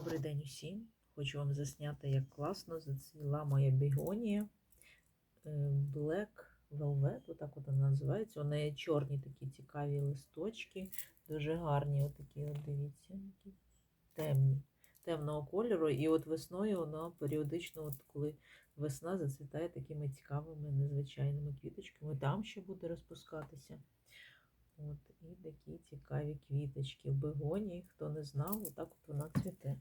Добрий день усім. Хочу вам засняти, як класно зацвіла моя бігонія. Е, Black Velvet, отак вона називається. У неї чорні такі цікаві листочки, дуже гарні. Отакі, от дивіться, які темні, темного кольору. І от весною вона періодично, от коли весна зацвітає такими цікавими, незвичайними квіточками. Там ще буде розпускатися. От, і такі цікаві квіточки в бегонії. Хто не знав, отак от вона цвіте.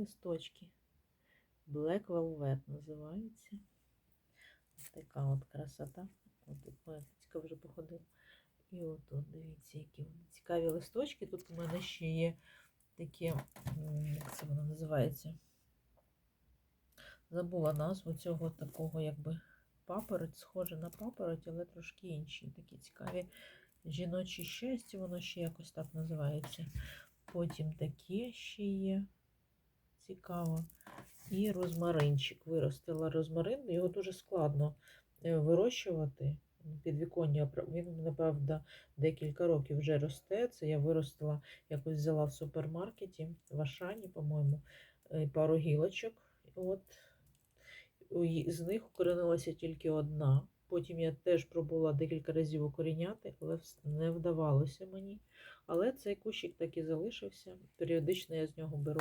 Такі листочки. Black Velvet називається. Ось така от красота. От тут моя вже походила. І от тут, дивіться, які вони цікаві листочки. Тут у мене ще є такі, як це воно називається? Забула назву цього такого, якби папороть, схоже на папороть, але трошки інші. Такі цікаві жіноче щастя, воно ще якось так називається. Потім таке ще є. Цікаво. І розмаринчик. Виростила розмарин. Його дуже складно е, вирощувати. Підвіконня, пр- він, напевно, декілька років вже росте. Це я виростила, якось взяла в супермаркеті в Ашані, по-моєму, е, пару гілочок. От з них укоренилася тільки одна. Потім я теж пробувала декілька разів укоріняти, але не вдавалося мені. Але цей кущик так і залишився. Періодично я з нього беру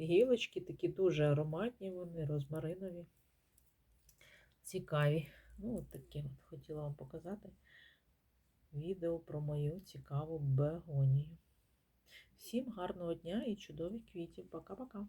гілочки, такі дуже ароматні вони, розмаринові, цікаві. Ну, от такі от хотіла вам показати відео про мою цікаву бегонію. Всім гарного дня і чудових квітів. Пока-пока.